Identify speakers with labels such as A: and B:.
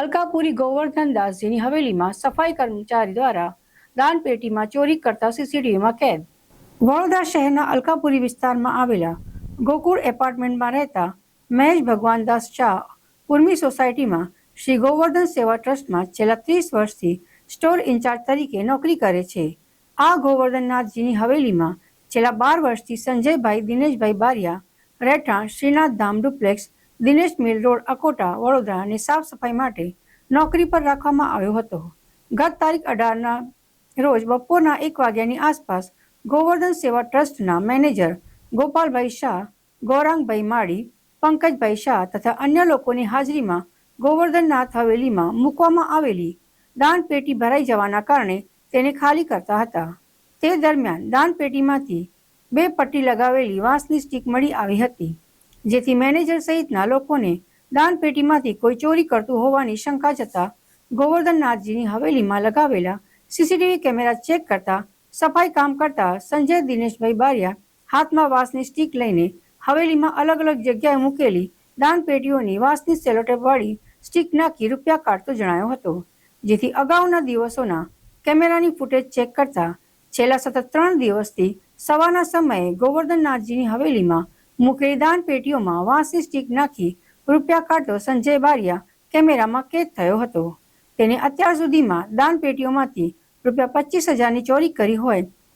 A: અલકાપુરી ગોવર્ધન દાસજીની હવેલીમાં સફાઈ કર્મચારી દ્વારા દાનપેટીમાં ચોરી કરતા સીસીટીવીમાં કેદ. વડોદરા શહેરના અલકાપુરી વિસ્તારમાં આવેલા ગોકુળ એપાર્ટમેન્ટમાં રહેતા મહેશ ભગવાનદાસ શાહ, ઉર્મી સોસાયટીમાં શ્રી ગોવર્ધન સેવા ટ્રસ્ટમાં છેલ્લા ત્રીસ વર્ષથી સ્ટોર ઇન્ચાર્જ તરીકે નોકરી કરે છે. આ ગોવર્ધનનાથજીની હવેલીમાં છેલ્લા બાર વર્ષથી સંજયભાઈ, દિનેશભાઈ બારિયા, રહેઠાણ Shrinath Dham duplex Dinesh mill road, Akota વડોદરાની સાફ સફાઈ માટે નોકરી પર રાખવામાં આવ્યો હતો. ગત તારીખ અઢારના રોજ બપોરના એક વાગ્યાની આસપાસ ગોવર્ધન સેવા ટ્રસ્ટના મેનેજર ગોપાલભાઈ શાહ, ગૌરાંગભાઈ માળી, પંકજભાઈ શાહ તથા અન્ય લોકોની હાજરીમાં ગોવર્ધનનાથ હવેલીમાં મૂકવામાં આવેલી દાનપેટી ભરાઈ જવાના કારણે તેને ખાલી કરતા હતા. તે દરમિયાન દાનપેટીમાંથી બે પટ્ટી લગાવેલી વાંસની સ્ટીક મળી આવી હતી. જેથી મેનેજર સહિતના લોકોને દાનપેટીમાંથી કોઈ ચોરી કરતું હોવાની શંકા જતા ગોવર્ધનનાથજીની હવેલીમાં લગાવેલા સીસીટીવી કેમેરા ચેક કરતા સફાઈ કામ કરતા સંજય દિનેશભાઈ બારિયા હાથમાં વાંસની સ્ટીક લઈને હવેલીમાં અલગ અલગ જગ્યાએ મૂકેલી દાનપેટીઓની વાંસની સેલોટેપ વાળી સ્ટીક નાખી રૂપિયા કાઢતો જણાયો હતો, જેથી અગાઉના દિવસોના કેમેરાની ફૂટેજ ચેક કરતા છેલ્લા સતત ત્રણ દિવસથી સવારના સમયે ગોવર્ધનનાથજીની હવેલીમાં મૂકેલી દાનપેટીઓમાં વાંસી સ્ટીક નાખી રૂપિયા કાઢતો સંજય બારિયા કેમેરામાં કેદ થયો હતો. તેને અત્યાર સુધીમાં દાનપેટીઓમાંથી રૂપિયા પચીસ હજારની ચોરી કરી હોય